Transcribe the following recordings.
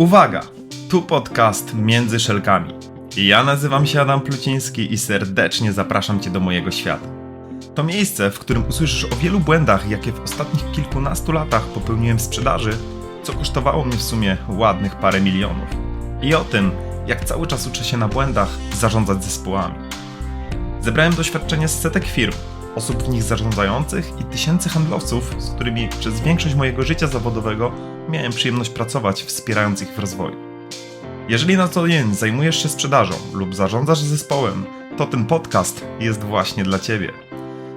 Uwaga! Tu podcast Między Szelkami. Ja nazywam się Adam Pluciński i serdecznie zapraszam Cię do mojego świata. To miejsce, w którym usłyszysz o wielu błędach, jakie w ostatnich kilkunastu latach popełniłem w sprzedaży, co kosztowało mnie w sumie ładnych parę milionów. I o tym, jak cały czas uczę się na błędach zarządzać zespołami. Zebrałem doświadczenie z setek firm, osób w nich zarządzających i tysięcy handlowców, z którymi przez większość mojego życia zawodowego miałem przyjemność pracować, wspierając ich w rozwoju. Jeżeli na co dzień zajmujesz się sprzedażą lub zarządzasz zespołem, to ten podcast jest właśnie dla Ciebie.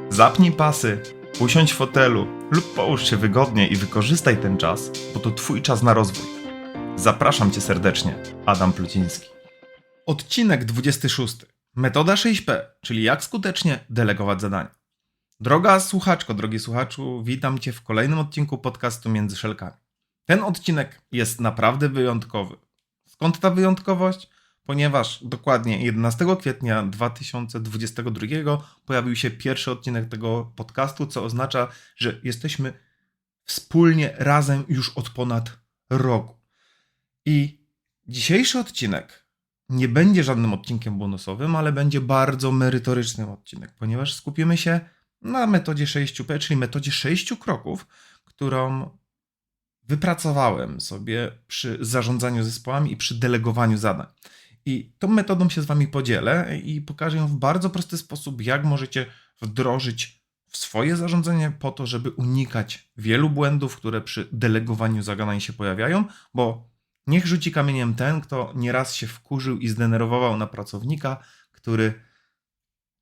Zapnij pasy, usiądź w fotelu lub połóż się wygodnie i wykorzystaj ten czas, bo to Twój czas na rozwój. Zapraszam Cię serdecznie, Adam Pluciński. Odcinek 26. Metoda 6P, czyli jak skutecznie delegować zadania. Droga słuchaczko, drogi słuchaczu, witam Cię w kolejnym odcinku podcastu Między Szelkami. Ten odcinek jest naprawdę wyjątkowy. Skąd ta wyjątkowość? Ponieważ dokładnie 11 kwietnia 2022 pojawił się pierwszy odcinek tego podcastu, co oznacza, że jesteśmy wspólnie razem już od ponad roku. I dzisiejszy odcinek nie będzie żadnym odcinkiem bonusowym, ale będzie bardzo merytorycznym odcinek, ponieważ skupimy się na metodzie 6P, czyli metodzie 6 kroków, którą wypracowałem sobie przy zarządzaniu zespołami i przy delegowaniu zadań. I tą metodą się z Wami podzielę i pokażę ją w bardzo prosty sposób, jak możecie wdrożyć w swoje zarządzanie po to, żeby unikać wielu błędów, które przy delegowaniu zadań się pojawiają, bo niech rzuci kamieniem ten, kto nieraz się wkurzył i zdenerwował na pracownika, który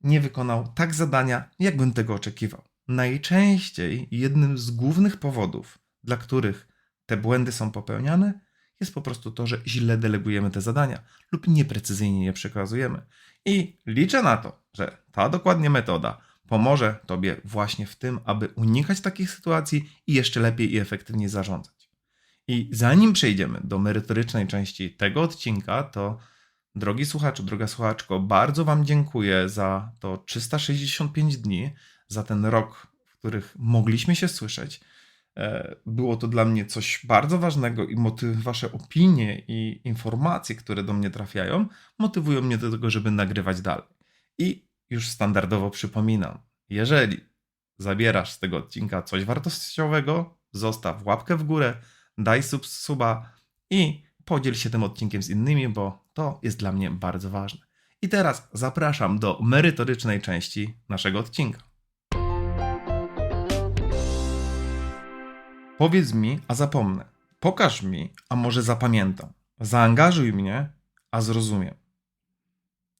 nie wykonał tak zadania, jakbym tego oczekiwał. Najczęściej jednym z głównych powodów, dla których te błędy są popełniane, jest po prostu to, że źle delegujemy te zadania lub nieprecyzyjnie je przekazujemy. I liczę na to, że ta dokładnie metoda pomoże Tobie właśnie w tym, aby unikać takich sytuacji i jeszcze lepiej i efektywniej zarządzać. I zanim przejdziemy do merytorycznej części tego odcinka, to drogi słuchaczu, droga słuchaczko, bardzo Wam dziękuję za to 365 dni, za ten rok, w których mogliśmy się słyszeć. E, było to dla mnie coś bardzo ważnego i motyw, wasze opinie i informacje, które do mnie trafiają, motywują mnie do tego, żeby nagrywać dalej. I już standardowo przypominam, jeżeli zabierasz z tego odcinka coś wartościowego, zostaw łapkę w górę, daj sub, suba i podziel się tym odcinkiem z innymi, bo to jest dla mnie bardzo ważne. I teraz zapraszam do merytorycznej części naszego odcinka. Powiedz mi, a zapomnę. Pokaż mi, a może zapamiętam. Zaangażuj mnie, a zrozumiem.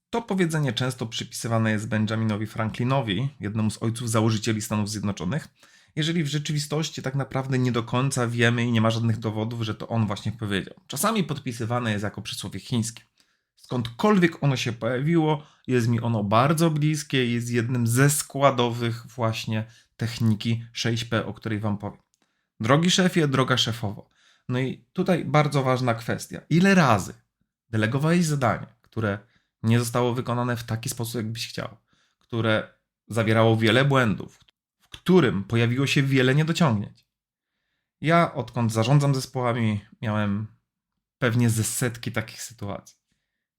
To powiedzenie często przypisywane jest Benjaminowi Franklinowi, jednemu z ojców założycieli Stanów Zjednoczonych, jeżeli w rzeczywistości tak naprawdę nie do końca wiemy i nie ma żadnych dowodów, że to on właśnie powiedział. Czasami podpisywane jest jako przysłowie chińskie. Skądkolwiek ono się pojawiło, jest mi ono bardzo bliskie, jest jednym ze składowych właśnie techniki 6P, o której Wam powiem. Drogi szefie, droga szefowo. No i tutaj bardzo ważna kwestia. Ile razy delegowałeś zadanie, które nie zostało wykonane w taki sposób, jakbyś chciał, które zawierało wiele błędów, w którym pojawiło się wiele niedociągnięć? Ja, odkąd zarządzam zespołami, miałem pewnie ze setki takich sytuacji.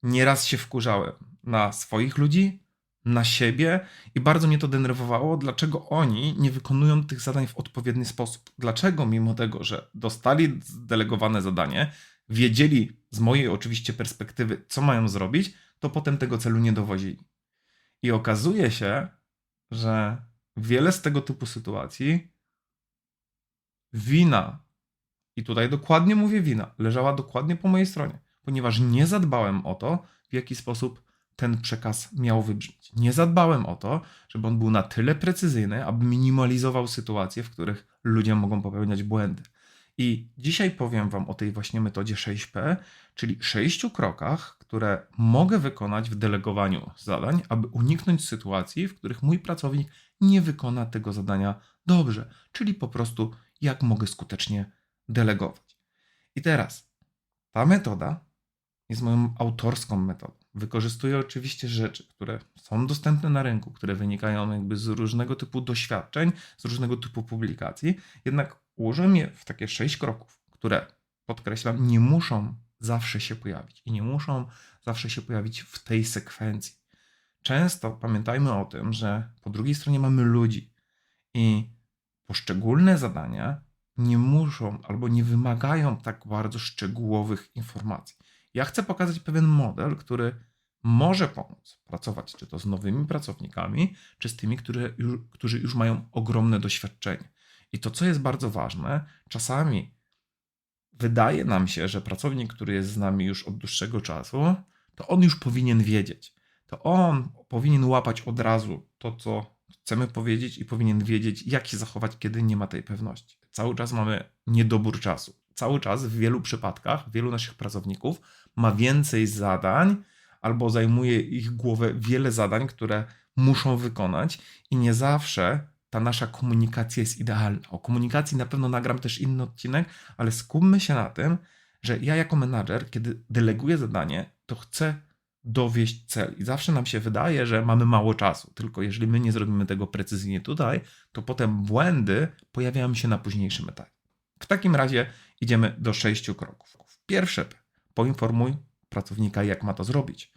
Nieraz się wkurzałem na swoich ludzi, na siebie i bardzo mnie to denerwowało, dlaczego oni nie wykonują tych zadań w odpowiedni sposób. Dlaczego, mimo tego, że dostali delegowane zadanie, wiedzieli z mojej oczywiście perspektywy, co mają zrobić, to potem tego celu nie dowozili. I okazuje się, że wiele z tego typu sytuacji wina, i tutaj dokładnie mówię wina, leżała dokładnie po mojej stronie, ponieważ nie zadbałem o to, w jaki sposób ten przekaz miał wybrzmieć. Nie zadbałem o to, żeby on był na tyle precyzyjny, aby minimalizował sytuacje, w których ludzie mogą popełniać błędy. I dzisiaj powiem Wam o tej właśnie metodzie 6P, czyli sześciu krokach, które mogę wykonać w delegowaniu zadań, aby uniknąć sytuacji, w których mój pracownik nie wykona tego zadania dobrze, czyli po prostu jak mogę skutecznie delegować. I teraz ta metoda jest moją autorską metodą. Wykorzystuję oczywiście rzeczy, które są dostępne na rynku, które wynikają jakby z różnego typu doświadczeń, z różnego typu publikacji, jednak ułożyłem je w takie sześć kroków, które podkreślam, nie muszą zawsze się pojawić i nie muszą zawsze się pojawić w tej sekwencji. Często pamiętajmy o tym, że po drugiej stronie mamy ludzi i poszczególne zadania nie muszą albo nie wymagają tak bardzo szczegółowych informacji. Ja chcę pokazać pewien model, który może pomóc pracować czy to z nowymi pracownikami, czy z tymi, które już, którzy już mają ogromne doświadczenie. I to, co jest bardzo ważne, czasami wydaje nam się, że pracownik, który jest z nami już od dłuższego czasu, to on już powinien wiedzieć. To on powinien łapać od razu to, co chcemy powiedzieć, i powinien wiedzieć, jak się zachować, kiedy nie ma tej pewności. Cały czas mamy niedobór czasu. Cały czas w wielu przypadkach, wielu naszych pracowników ma więcej zadań, albo zajmuje ich głowę wiele zadań, które muszą wykonać, i nie zawsze ta nasza komunikacja jest idealna. O komunikacji na pewno nagram też inny odcinek, ale skupmy się na tym, że ja jako menadżer, kiedy deleguję zadanie, to chcę dowieść cel. I zawsze nam się wydaje, że mamy mało czasu. Tylko jeżeli my nie zrobimy tego precyzyjnie tutaj, to potem błędy pojawiają się na późniejszym etapie. W takim razie idziemy do sześciu kroków. Pierwsze P. Poinformuj pracownika, jak ma to zrobić.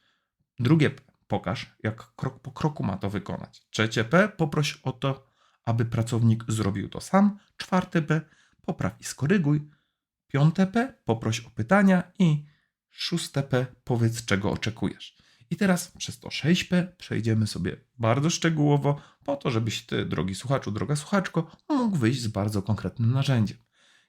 Drugie P. Pokaż, jak krok po kroku ma to wykonać. Trzecie P. Poproś o to, aby pracownik zrobił to sam. Czwarte P. Popraw i skoryguj. Piąte P. Poproś o pytania. I szóste P. Powiedz, czego oczekujesz. I teraz przez to 6P przejdziemy sobie bardzo szczegółowo, po to, żebyś ty, drogi słuchaczu, droga słuchaczko, mógł wyjść z bardzo konkretnym narzędziem.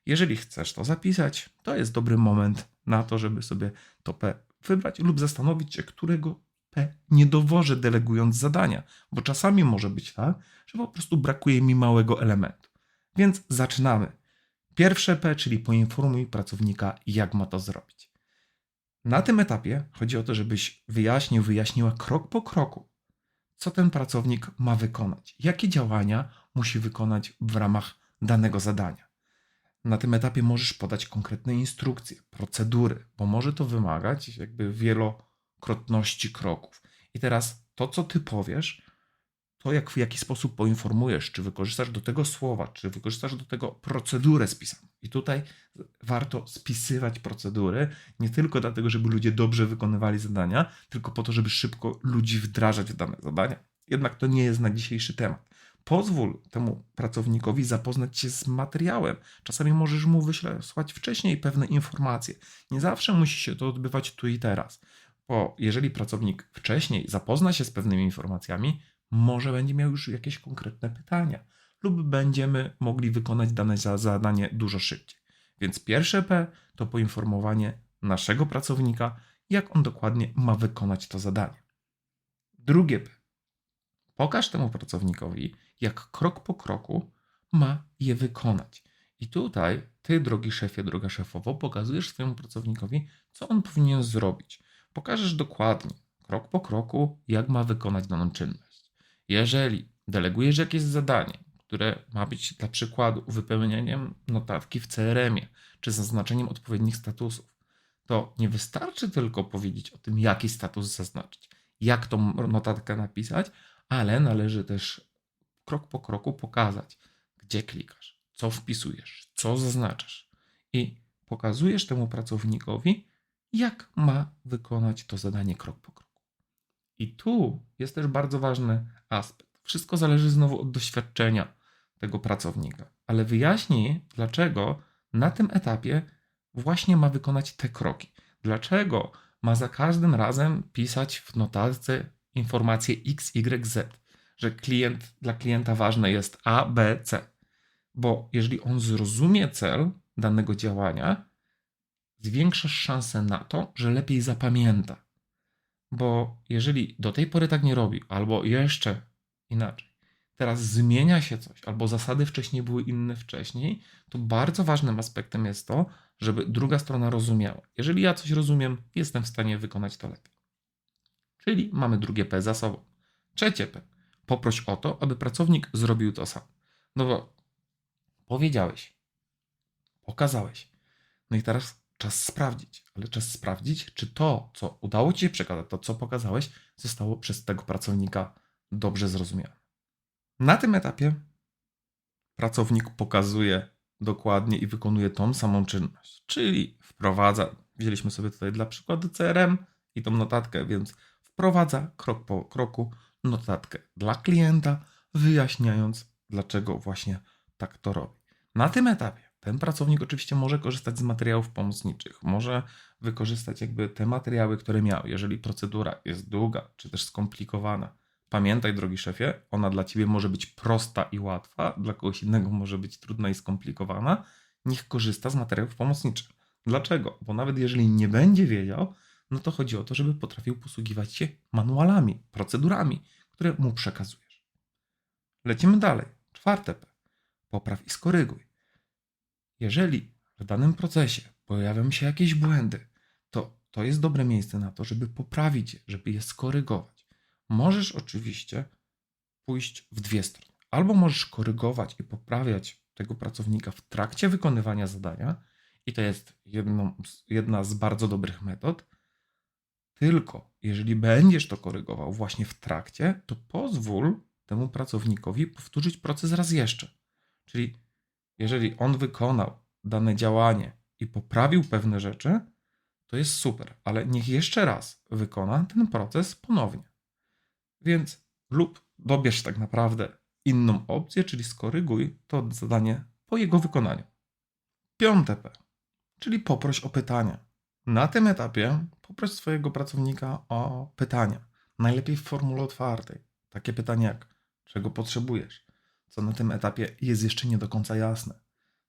Jeżeli chcesz to zapisać, to jest dobry moment na to, żeby sobie to P wybrać lub zastanowić się, którego P nie dowożę delegując zadania, bo czasami może być tak, że po prostu brakuje mi małego elementu. Więc zaczynamy. Pierwsze P, czyli poinformuj pracownika, jak ma to zrobić. Na tym etapie chodzi o to, żebyś wyjaśnił, wyjaśniła krok po kroku, co ten pracownik ma wykonać, jakie działania musi wykonać w ramach danego zadania. Na tym etapie możesz podać konkretne instrukcje, procedury, bo może to wymagać jakby wielokrotności kroków. I teraz to, co ty powiesz, to jak w jaki sposób poinformujesz, czy wykorzystasz do tego słowa, czy wykorzystasz do tego procedurę spisaną. I tutaj warto spisywać procedury, nie tylko dlatego, żeby ludzie dobrze wykonywali zadania, tylko po to, żeby szybko ludzi wdrażać w dane zadania. Jednak to nie jest na dzisiejszy temat. Pozwól temu pracownikowi zapoznać się z materiałem. Czasami możesz mu wysłać wcześniej pewne informacje. Nie zawsze musi się to odbywać tu i teraz. Bo jeżeli pracownik wcześniej zapozna się z pewnymi informacjami, może będzie miał już jakieś konkretne pytania, lub będziemy mogli wykonać dane zadanie dużo szybciej. Więc pierwsze P to poinformowanie naszego pracownika, jak on dokładnie ma wykonać to zadanie. Drugie P. Pokaż temu pracownikowi, jak krok po kroku ma je wykonać. I tutaj ty, drogi szefie, droga szefowo, pokazujesz swojemu pracownikowi, co on powinien zrobić. Pokażesz dokładnie, krok po kroku, jak ma wykonać daną czynność. Jeżeli delegujesz jakieś zadanie, które ma być dla przykładu wypełnieniem notatki w CRM-ie czy zaznaczeniem odpowiednich statusów, to nie wystarczy tylko powiedzieć o tym, jaki status zaznaczyć, jak tą notatkę napisać, ale należy też krok po kroku pokazać, gdzie klikasz, co wpisujesz, co zaznaczasz i pokazujesz temu pracownikowi, jak ma wykonać to zadanie krok po kroku. I tu jest też bardzo ważny aspekt. Wszystko zależy znowu od doświadczenia tego pracownika, ale wyjaśnij, dlaczego na tym etapie właśnie ma wykonać te kroki. Dlaczego ma za każdym razem pisać w notatce informacje X, Y, Z, że klient, dla klienta ważne jest A, B, C. Bo jeżeli on zrozumie cel danego działania, zwiększasz szansę na to, że lepiej zapamięta. Bo jeżeli do tej pory tak nie robi, albo jeszcze inaczej, teraz zmienia się coś, albo zasady wcześniej były inne wcześniej, to bardzo ważnym aspektem jest to, żeby druga strona rozumiała. Jeżeli ja coś rozumiem, jestem w stanie wykonać to lepiej. Czyli mamy drugie P za sobą. Trzecie P. Poproś o to, aby pracownik zrobił to sam. No bo powiedziałeś, pokazałeś. No i teraz czas sprawdzić, ale czas sprawdzić, czy to, co udało ci się przekazać, to, co pokazałeś, zostało przez tego pracownika dobrze zrozumiane. Na tym etapie pracownik pokazuje dokładnie i wykonuje tą samą czynność. Czyli wprowadza, wzięliśmy sobie tutaj dla przykładu CRM i tą notatkę, więc wprowadza krok po kroku notatkę dla klienta, wyjaśniając, dlaczego właśnie tak to robi. Na tym etapie ten pracownik oczywiście może korzystać z materiałów pomocniczych, może wykorzystać jakby te materiały, które miał. Jeżeli procedura jest długa czy też skomplikowana, pamiętaj, drogi szefie, ona dla ciebie może być prosta i łatwa, dla kogoś innego może być trudna i skomplikowana. Niech korzysta z materiałów pomocniczych. Dlaczego? Bo nawet jeżeli nie będzie wiedział, no to chodzi o to, żeby potrafił posługiwać się manualami, procedurami, które mu przekazujesz. Lecimy dalej. Czwarte P. Popraw i skoryguj. Jeżeli w danym procesie pojawią się jakieś błędy, to to jest dobre miejsce na to, żeby poprawić je, żeby je skorygować. Możesz oczywiście pójść w dwie strony. Albo możesz korygować i poprawiać tego pracownika w trakcie wykonywania zadania, i to jest jedna z bardzo dobrych metod. Tylko jeżeli będziesz to korygował właśnie w trakcie, to pozwól temu pracownikowi powtórzyć proces raz jeszcze. Czyli jeżeli on wykonał dane działanie i poprawił pewne rzeczy, to jest super, ale niech jeszcze raz wykona ten proces ponownie. Więc lub dobierz tak naprawdę inną opcję, czyli skoryguj to zadanie po jego wykonaniu. Piąte P, czyli poproś o pytania. Na tym etapie poproś swojego pracownika o pytania. Najlepiej w formule otwartej. Takie pytania jak czego potrzebujesz, co na tym etapie jest jeszcze nie do końca jasne.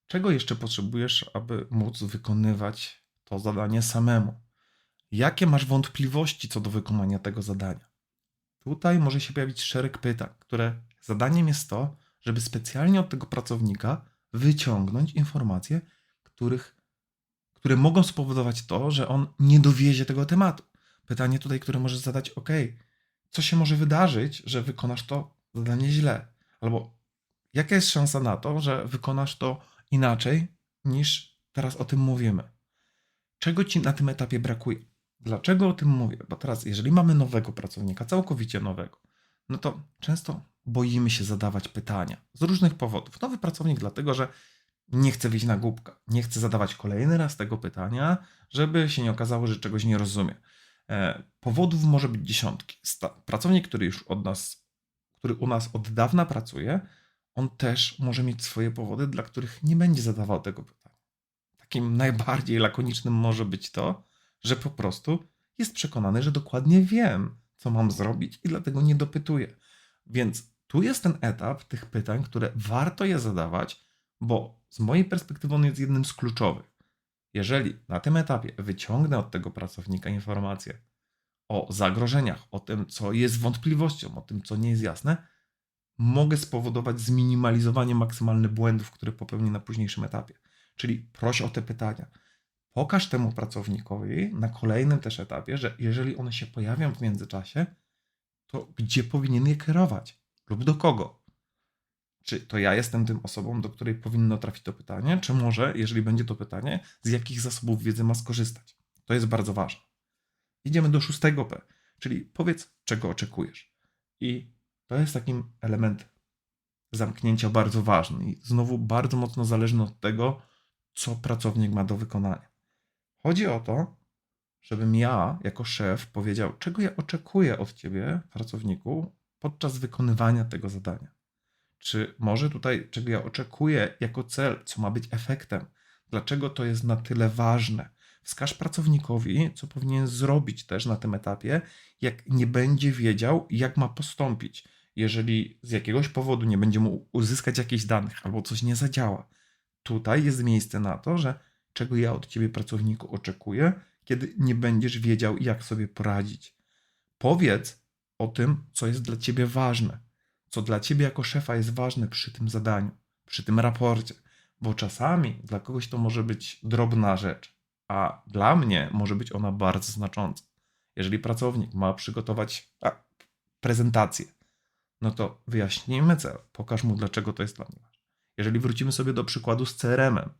Czego jeszcze potrzebujesz, aby móc wykonywać to zadanie samemu? Jakie masz wątpliwości co do wykonania tego zadania? Tutaj może się pojawić szereg pytań, które zadaniem jest to, żeby specjalnie od tego pracownika wyciągnąć informacje, których, które mogą spowodować to, że on nie dowiezie tego tematu. Pytanie tutaj, które możesz zadać, ok, co się może wydarzyć, że wykonasz to zadanie źle? Albo jaka jest szansa na to, że wykonasz to inaczej niż teraz o tym mówimy? Czego ci na tym etapie brakuje? Dlaczego o tym mówię? Bo teraz, jeżeli mamy nowego pracownika, całkowicie nowego, no to często boimy się zadawać pytania z różnych powodów. Nowy pracownik, dlatego że nie chce wyjść na głupka, nie chce zadawać kolejny raz tego pytania, żeby się nie okazało, że czegoś nie rozumie. E, powodów może być dziesiątki. Pracownik, który już od nas, który u nas od dawna pracuje, on też może mieć swoje powody, dla których nie będzie zadawał tego pytania. Takim najbardziej lakonicznym może być to, że po prostu jest przekonany, że dokładnie wiem, co mam zrobić i dlatego nie dopytuję. Więc tu jest ten etap tych pytań, które warto je zadawać, bo z mojej perspektywy on jest jednym z kluczowych. Jeżeli na tym etapie wyciągnę od tego pracownika informacje o zagrożeniach, o tym, co jest wątpliwością, o tym, co nie jest jasne, mogę spowodować zminimalizowanie maksymalnych błędów, które popełni na późniejszym etapie. Czyli proś o te pytania. Pokaż temu pracownikowi na kolejnym też etapie, że jeżeli one się pojawią w międzyczasie, to gdzie powinien je kierować lub do kogo? Czy to ja jestem tym osobą, do której powinno trafić to pytanie, czy może, jeżeli będzie to pytanie, z jakich zasobów wiedzy ma skorzystać? To jest bardzo ważne. Idziemy do szóstego P, czyli powiedz, czego oczekujesz. I to jest takim element zamknięcia bardzo ważny i znowu bardzo mocno zależny od tego, co pracownik ma do wykonania. Chodzi o to, żebym ja, jako szef, powiedział, czego ja oczekuję od ciebie, pracowniku, podczas wykonywania tego zadania. Czy może tutaj, czego ja oczekuję jako cel, co ma być efektem, dlaczego to jest na tyle ważne. Wskaż pracownikowi, co powinien zrobić też na tym etapie, jak nie będzie wiedział, jak ma postąpić. Jeżeli z jakiegoś powodu nie będzie mógł uzyskać jakichś danych albo coś nie zadziała, tutaj jest miejsce na to, że czego ja od ciebie, pracowniku, oczekuję, kiedy nie będziesz wiedział, jak sobie poradzić. Powiedz o tym, co jest dla ciebie ważne, co dla ciebie jako szefa jest ważne przy tym zadaniu, przy tym raporcie, bo czasami dla kogoś to może być drobna rzecz, a dla mnie może być ona bardzo znacząca. Jeżeli pracownik ma przygotować a, prezentację, no to wyjaśnijmy cel, pokaż mu, dlaczego to jest dla mnie ważne. Jeżeli wrócimy sobie do przykładu z CRM-em,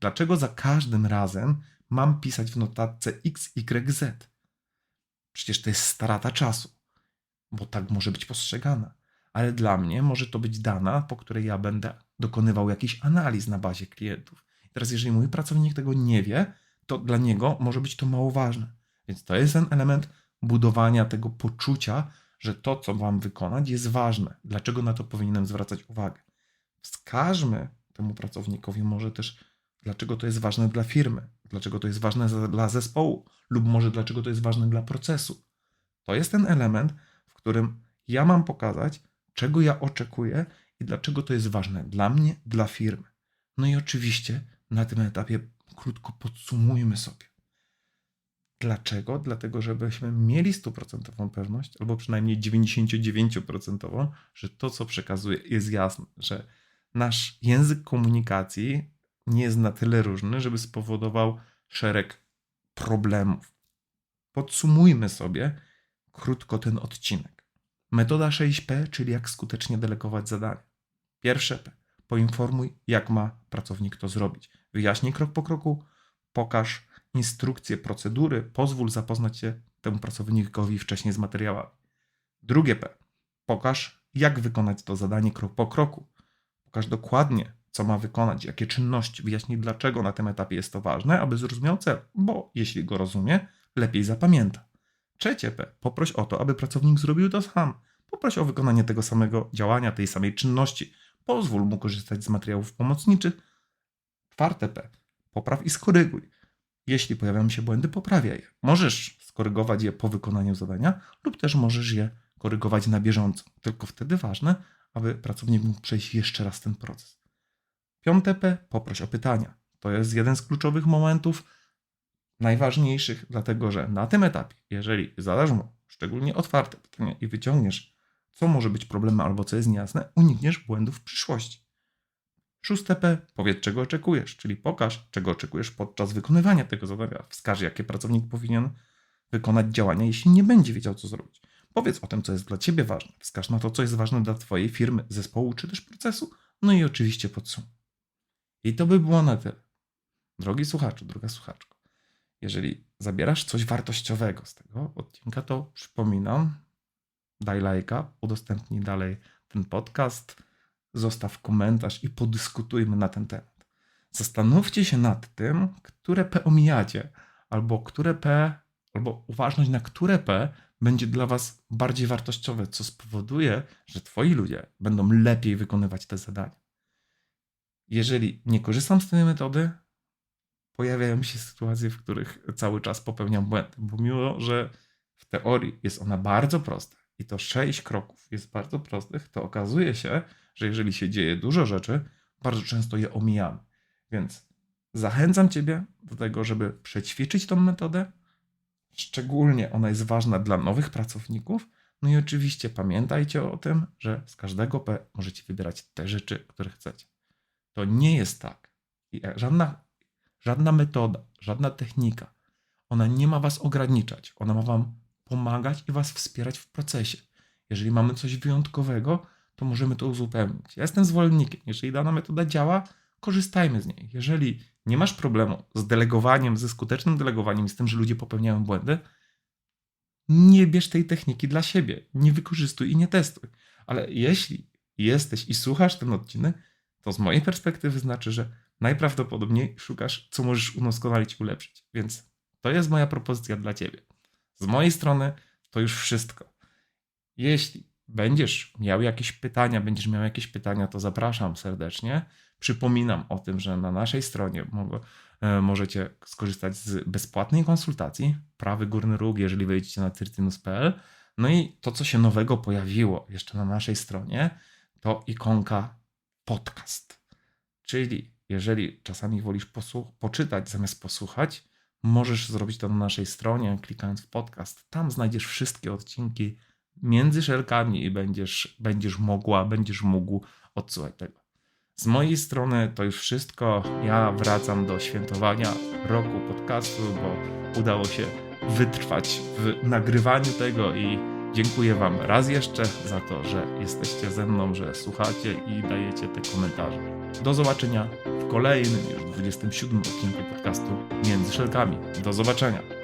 dlaczego za każdym razem mam pisać w notatce X, Y, Z? Przecież to jest strata czasu, bo tak może być postrzegana. Ale dla mnie może to być dana, po której ja będę dokonywał jakichś analiz na bazie klientów. Teraz, jeżeli mój pracownik tego nie wie, to dla niego może być to mało ważne. Więc to jest ten element budowania tego poczucia, że to, co mam wykonać, jest ważne. Dlaczego na to powinienem zwracać uwagę? Wskażmy temu pracownikowi może też, dlaczego to jest ważne dla firmy, dlaczego to jest ważne dla zespołu, lub może dlaczego to jest ważne dla procesu. To jest ten element, w którym ja mam pokazać, czego ja oczekuję i dlaczego to jest ważne dla mnie, dla firmy. No i oczywiście na tym etapie krótko podsumujmy sobie. Dlaczego? Dlatego, żebyśmy mieli stuprocentową pewność, albo przynajmniej 99%, że to, co przekazuję, jest jasne, że nasz język komunikacji nie jest na tyle różny, żeby spowodował szereg problemów. Podsumujmy sobie krótko ten odcinek. Metoda 6P, czyli jak skutecznie delegować zadania. Pierwsze P. Poinformuj, jak ma pracownik to zrobić. Wyjaśnij krok po kroku, pokaż instrukcje, procedury, pozwól zapoznać się temu pracownikowi wcześniej z materiałami. Drugie P. Pokaż, jak wykonać to zadanie krok po kroku. Pokaż dokładnie, co ma wykonać, jakie czynności, wyjaśnij, dlaczego na tym etapie jest to ważne, aby zrozumiał cel, bo jeśli go rozumie, lepiej zapamięta. Trzecie P. Poproś o to, aby pracownik zrobił to sam. Poproś o wykonanie tego samego działania, tej samej czynności. Pozwól mu korzystać z materiałów pomocniczych. Czwarte P. Popraw i skoryguj. Jeśli pojawiają się błędy, poprawiaj je. Możesz skorygować je po wykonaniu zadania, lub też możesz je korygować na bieżąco. Tylko wtedy ważne, aby pracownik mógł przejść jeszcze raz ten proces. Piąte P. Poproś o pytania. To jest jeden z kluczowych momentów najważniejszych, dlatego że na tym etapie, jeżeli zadasz mu szczególnie otwarte pytania i wyciągniesz, co może być problemem albo co jest niejasne, unikniesz błędów w przyszłości. Szóste P. Powiedz, czego oczekujesz, czyli pokaż, czego oczekujesz podczas wykonywania tego zadania. Wskaż, jakie pracownik powinien wykonać działania, jeśli nie będzie wiedział, co zrobić. Powiedz o tym, co jest dla Ciebie ważne. Wskaż na to, co jest ważne dla Twojej firmy, zespołu czy też procesu. No i oczywiście podsumuj. I to by było na tyle. Drogi słuchaczu, droga słuchaczko, jeżeli zabierasz coś wartościowego z tego odcinka, to przypominam, daj lajka, udostępnij dalej ten podcast, zostaw komentarz i podyskutujmy na ten temat. Zastanówcie się nad tym, które P omijacie, albo które P, albo uważność na które P będzie dla Was bardziej wartościowe, co spowoduje, że Twoi ludzie będą lepiej wykonywać te zadania. Jeżeli nie korzystam z tej metody, pojawiają się sytuacje, w których cały czas popełniam błędy, bo mimo, że w teorii jest ona bardzo prosta i to sześć kroków jest bardzo prostych, to okazuje się, że jeżeli się dzieje dużo rzeczy, bardzo często je omijamy. Więc zachęcam Ciebie do tego, żeby przećwiczyć tą metodę. Szczególnie ona jest ważna dla nowych pracowników. No i oczywiście pamiętajcie o tym, że z każdego P możecie wybierać te rzeczy, które chcecie. To nie jest tak. I żadna, żadna metoda, żadna technika, ona nie ma Was ograniczać. Ona ma Wam pomagać i Was wspierać w procesie. Jeżeli mamy coś wyjątkowego, to możemy to uzupełnić. Ja jestem zwolennikiem. Jeżeli dana metoda działa, korzystajmy z niej. Jeżeli nie masz problemu z delegowaniem, ze skutecznym delegowaniem, z tym, że ludzie popełniają błędy, nie bierz tej techniki dla siebie. Nie wykorzystuj i nie testuj. Ale jeśli jesteś i słuchasz ten odcinek, to z mojej perspektywy znaczy, że najprawdopodobniej szukasz, co możesz udoskonalić, ulepszyć. Więc to jest moja propozycja dla ciebie. Z mojej strony to już wszystko. Jeśli będziesz miał jakieś pytania, będziesz miał jakieś pytania, to zapraszam serdecznie. Przypominam o tym, że na naszej stronie e, możecie skorzystać z bezpłatnej konsultacji, prawy górny róg, jeżeli wejdziecie na tyrtynus.pl. No i to, co się nowego pojawiło jeszcze na naszej stronie, to ikonka podcast. Czyli jeżeli czasami wolisz poczytać zamiast posłuchać, możesz zrobić to na naszej stronie, klikając w podcast. Tam znajdziesz wszystkie odcinki między szelkami i będziesz, będziesz mogła, będziesz mógł odsłuchać tego. Z mojej strony to już wszystko. Ja wracam do świętowania roku podcastu, bo udało się wytrwać w nagrywaniu tego i dziękuję Wam raz jeszcze za to, że jesteście ze mną, że słuchacie i dajecie te komentarze. Do zobaczenia w kolejnym, już 27 odcinku podcastu Między Szelkami. Do zobaczenia.